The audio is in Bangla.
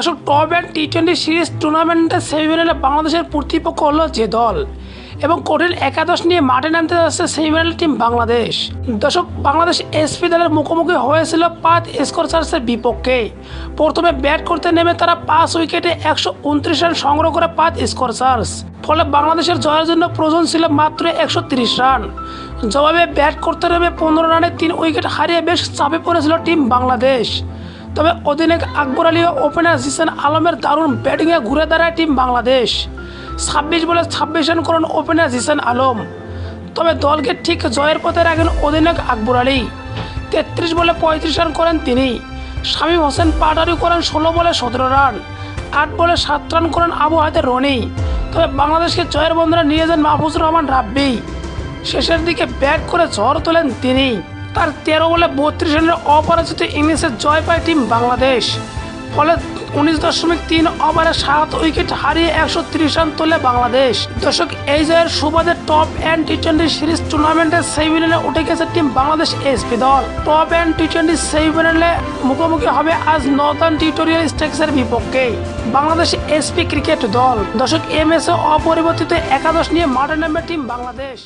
আসলে Top End T twenty series টুর্নামেন্টের সেমিফাইনালে বাংলাদেশের প্রতিপক্ষ হলো যে দল। এবং কঠিন একাদশ নিয়ে মাঠে নামতে যাচ্ছে সেমিফাইনাল টিম বাংলাদেশ। দর্শক, বাংলাদেশ এসপি দলের মুখোমুখি হয়েছিল পাঁচ স্কোরচার্সের বিপক্ষে। প্রথমে ব্যাট করতে নেমে তারা পাঁচ উইকেটে একশো উনত্রিশ রান সংগ্রহ করে পাঁচ স্কোরচার্স ফলে বাংলাদেশের জয়ের জন্য প্রয়োজন ছিল মাত্র একশো তিরিশ রান জবাবে ব্যাট করতে নেমে পনেরো রানে তিন উইকেট হারিয়ে বেশ চাপে পড়েছিল টিম বাংলাদেশ। তবে অধিনায়ক আকবর আলী ওপেনার জিসান আলমের দারুণ ব্যাটিংয়ে ঘুরে দাঁড়ায় টিম বাংলাদেশ। ছাব্বিশ বলে ছাব্বিশ রান করেন ওপেনার জিসান আলম। তবে দলকে ঠিক জয়ের পথে রাখেন অধিনায়ক আকবর আলী। তেত্রিশ বলে পঁয়ত্রিশ রান করেন তিনি। শামীম হোসেন পাটারি করেন ষোলো বলে সতেরো রান আট বলে সাত রান করেন আবু হাতের রনি। তবে বাংলাদেশকে জয়ের বন্ধনে নিয়ে যান মাহফুজুর রহমান রাব্বি। শেষের দিকে ব্যাট করে ঝড় তোলেন তিনি। তার তেরো বলে বত্রিশ রানের অপরাজিত ইনিংসে জয় পায় টিম বাংলাদেশ। ফলে উনিশ দশমিক তিন ওভারে সাত উইকেট হারিয়ে একশো তিরিশ রান তোলে বাংলাদেশ। দর্শক, এই জয়ের সুবাদে Top End T twenty series টুর্নামেন্টের সেমিফাইনালে উঠে গেছে টিম বাংলাদেশ এসপি দল। টপ অ্যান্ড টি টোয়েন্টি সেমিফাইনালে মুখোমুখি হবে আজ নর্দার্ন টিউটোরিয়াল স্টেক্সের বিপক্ষে বাংলাদেশ এসপি ক্রিকেট দল। দর্শক এম এস অপরিবর্তিত একাদশ নিয়ে মাঠে নামবে টিম বাংলাদেশ।